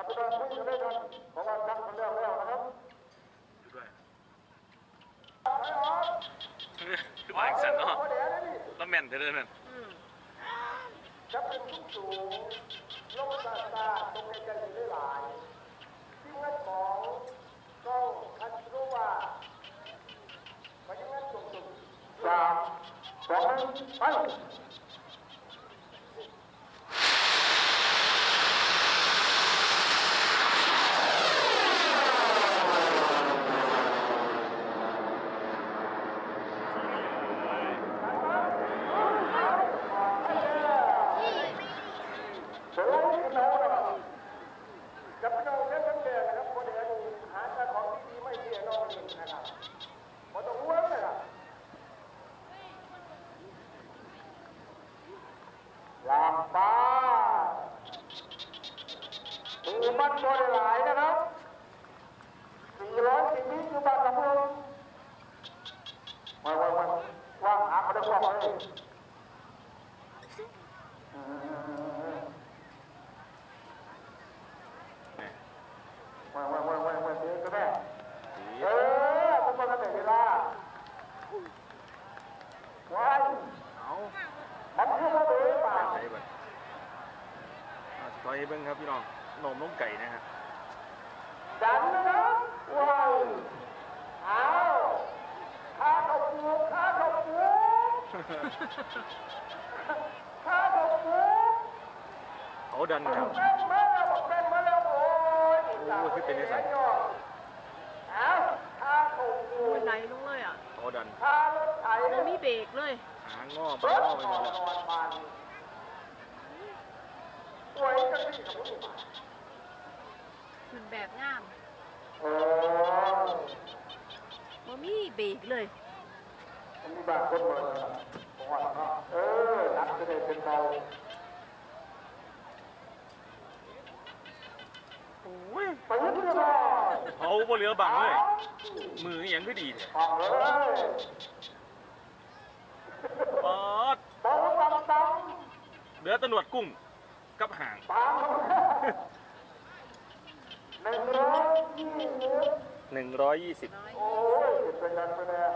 ครับพี่น้องคุยกันได้กันเพราะว่าจังคนแล้วแล้วนะครับอยู่ด้วยไปออกคือมาอีกสันเนาะโอ้เดี๋ยวนะนี่แล้วแม่นเธอเลยแม่นอืมจะเป็นสูงสูงลงตาตาตรงใกล้ๆได้หลายที่งั้นของก็คันรู้ว่าไปยังงั้นสูงสูงสามสองหนึ่งไป เสือพี่น้องนะครับจะพี่น้องเล่นกันเดียนะครับคนเดียวหาแต่ของดีๆไม่เสียน้องเลยนะครับพอต้องอ้วนนะครับลางฟ้ามือมันบริหลายนะครับสี่ร้อยสิบวิอยู่บ้านกับมึงมาว่าว่าว่างหาเขาได้ว่างเลยอืมว่าว่าว่าว่าว่าเด็กก็ได้เออผมก็ได้เวลาว้าย เอามันคือว่าเด็กป่าไปเบิ่งเอาสิขอให้เบิ่งครับพี่น้องนมนมไก่นะฮะดันนะว้ายอ้าวข้าเขาปูข้าเขาปูข้าเขาปูเขาดันครับแม่มาแล้วบอกแม่มาแล้วโอ้ยโอ้ยคือเป็นไงสักอ้าวข้าเขาปูมันไหลลงเลยอะเขาดันข้ารถไถมันมี เบรกเลยหางอเบิบ้าร์งดอไปนหมอดนแล้วนอนมันป่วยกันที่กับผู้หญิงมันแบบงามโอ้มันมีเบรกเลยมันมีบางคนเลยผมว่าเนาะเออนักจะได้เป็นเราโอ้ยไปยึดที่บ้านเขาบ่เหลือบังเลย มืออหยังก็ดีเนี่ย ฟังเลย ป๊อด บอกว่าตำต เหลือแตห นวดกุ้งกับหางำตามหนึ่งร้อยยี่สิบหนึ่งร้อยยี่สิบน้อยโอ้ยเป็นกันไปแล้ว